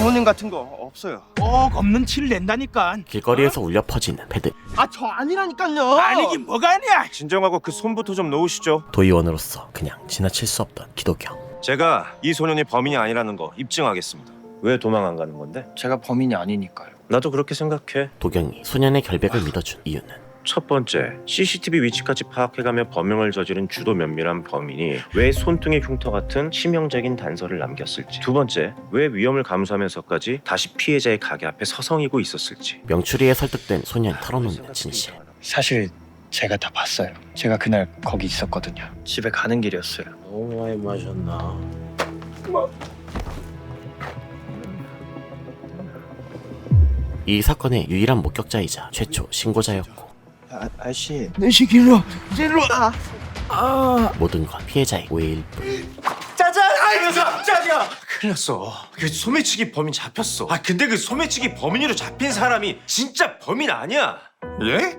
부모님 같은 거 없어요. 꼭 없는 티를 낸다니까 길거리에서 울려 퍼지는 패드 아 저 아니라니까요. 아니긴 뭐가 아니야 진정하고 그 손부터 좀 놓으시죠. 도의원으로서 그냥 지나칠 수 없던 기독경 제가 이 소년이 범인이 아니라는 거 입증하겠습니다. 왜 도망 안 가는 건데? 제가 범인이 아니니까요. 나도 그렇게 생각해. 도경이 소년의 결백을 믿어준 이유는 첫 번째, CCTV 위치까지 파악해가며 범행을 저지른 주도 면밀한 범인이 왜 손등의 흉터 같은 치명적인 단서를 남겼을지. 두 번째, 왜 위험을 감수하면서까지 다시 피해자의 가게 앞에 서성이고 있었을지. 명추리에 설득된 소년이 털어놓는 진실 사실 제가 다 봤어요. 제가 그날 거기 있었거든요. 집에 가는 길이었어요. 너무 많이 마셨나 이 사건의 유일한 목격자이자 최초 신고자였고 아, 아저씨. 내 시길로 일로 모든 건 피해자의 오해일 뿐 짜잔! 아이고 깜짝이야! 큰일 났어. 그 소매치기 범인 잡혔어. 아 근데 그 소매치기 범인으로 잡힌 사람이 진짜 범인 아니야. 예?